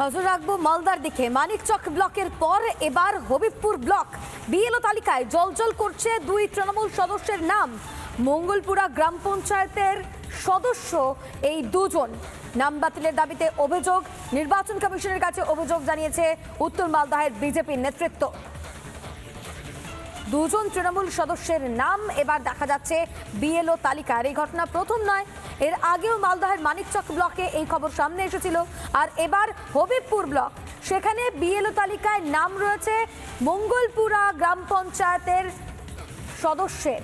নজর রাখব মালদার দিকে। মানিকচক ব্লকের পর এবার হবিবপুর ব্লক। বিএলও তালিকায় জলজল করছে দুই তৃণমূল সদস্যের নাম। মঙ্গলপুরা গ্রাম পঞ্চায়েতের সদস্য এই দুজন। নাম বাতিলের দাবিতে অভিযোগ। নির্বাচন কমিশনের কাছে অভিযোগ জানিয়েছে উত্তর মালদাহের বিজেপির নেতৃত্ব। দুজন তৃণমূল সদস্যের নাম এবার দেখা যাচ্ছে বিএলও তালিকার। এই ঘটনা প্রথম নয়, এর আগেও মালদহের মানিকচক ব্লকে এই খবর সামনে এসেছিল। আর এবার হবিবপুর ব্লক, সেখানে বিএলও তালিকায় নাম রয়েছে মঙ্গলপুরা গ্রাম পঞ্চায়েতের সদস্যের।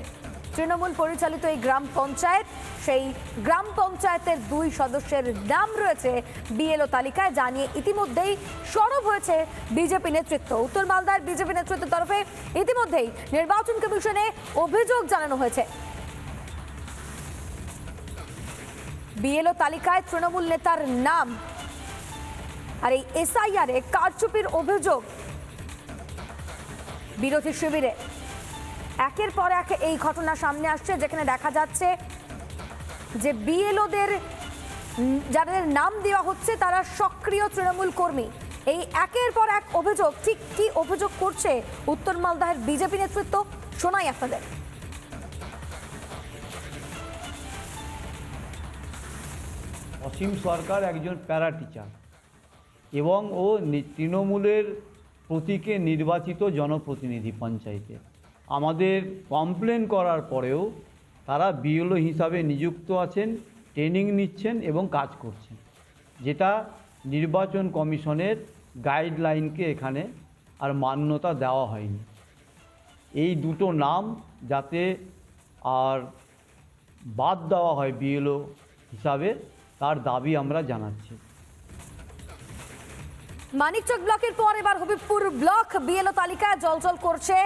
তৃণমূল পরিচালিত এই গ্রাম পঞ্চায়েত সেই গ্রাম পঞ্চায়েতের দুই সদস্যের নাম রয়েছে বিএলও তালিকায় জানিয়ে ইতিমধ্যেই সরব হয়েছে বিজেপি নেতৃত্ব। উত্তর মালদার বিজেপি নেতৃত্বের তরফে ইতিমধ্যেই নির্বাচন কমিশনে অভিযোগ জানানো হয়েছে। বিএলও তালিকায় তৃণমূল নেতার নাম আর এই এসআইআর এ কারচুপির অভিযোগ বিরোধী শিবিরে। একের পর এক এই ঘটনা সামনে আসছে, যেখানে দেখা যাচ্ছে যে বিএলওদের যাদের নাম দেওয়া হচ্ছে তারা সক্রিয় তৃণমূল কর্মী। এই একের পর এক অভিযোগ, ঠিক কি অভিযোগ করছে উত্তর মালদাহের বিজেপি নেতৃত্ব, শোনাই আপনাদের। অসীম সরকার একজন প্যারা টিচার এবং ও তৃণমূলের প্রতীকে নির্বাচিত জনপ্রতিনিধি পঞ্চায়েতে। আমাদের কমপ্লেন করার পরেও তারা বিএলও হিসাবে নিযুক্ত আছেন, ট্রেনিং নিচ্ছেন এবং কাজ করছেন। যেটা নির্বাচন কমিশনের গাইডলাইনকে এখানে আর মান্যতা দেওয়া হয়নি। এই দুটো নাম যাতে আর বাদ দেওয়া হয় বিএলও হিসাবে, তার দাবি আমরা জানাচ্ছি। মানিকচক ব্লকের পর এবার হবিবপুর ব্লক বিএলও তালিকায় জলজল করছে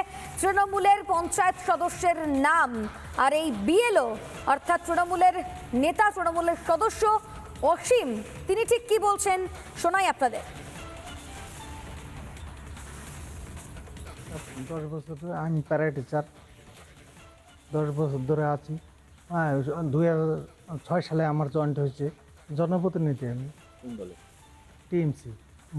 তৃণমূলের পঞ্চায়েত সদস্যের নাম। আর এই বিএলও অর্থাৎ তৃণমূলের নেতা তৃণমূলের সদস্য অসীম তিনি ঠিক কি বলছেন শোনাই আপনাদের। দশ বছর ধরে আমি প্যারা টিচার দশ বছর ধরে আছি। হ্যাঁ দুই হাজার ছয় সালে আমার জয়েন্ট হয়েছে। জনপ্রতিনিধি আমি। টিএমসি।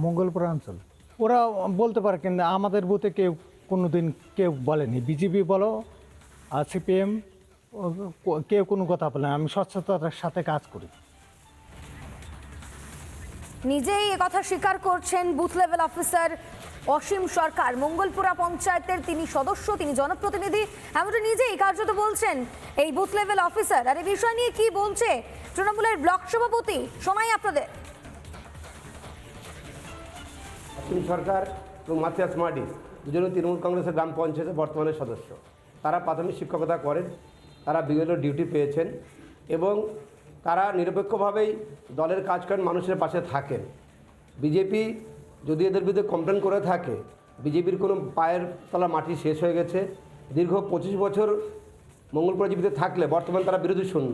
মঙ্গলপুর অঞ্চল ওরা বলতে পারে কিন্তু আমাদের বুথে কেউ কোনো দিন কেউ বলেনি। বিজেপি বলো আর সিপিএম কেউ কোনো কথা বলে আমি স্বচ্ছতার সাথে কাজ করি। নিজেই কথা স্বীকার করছেন booth level officer Asim Sarkar. Mangalpura পঞ্চায়েতের তিনি সদস্য তিনি জনপ্রতিনিধি এমনটা নিজেই কার্যত বলছেন এই বুথ লেভেল অফিসার। আর এই বিষয় নিয়ে কি বলছে? তৃণমূলের ব্লক সভাপতি শোনাই আপনাদের। অসীম সরকার এবং মাতিয়াস মার্ডি দুজনে তৃণমূল কংগ্রেসের গ্রাম পঞ্চায়েতের বর্তমানে সদস্য। তারা প্রাথমিক শিক্ষকতা করেন, তারা বিএলও ডিউটি পেয়েছেন এবং তারা নিরপেক্ষভাবেই দলের কাজ করেন মানুষের পাশে থাকেন। বিজেপি যদি এদের বিরুদ্ধে কমপ্লেন করে থাকে, বিজেপির কোনো পায়ের তলা মাটি শেষ হয়ে গেছে। দীর্ঘ পঁচিশ বছর মঙ্গলপুরা জীবিত থাকলে বর্তমানে তারা বিরোধী শূন্য।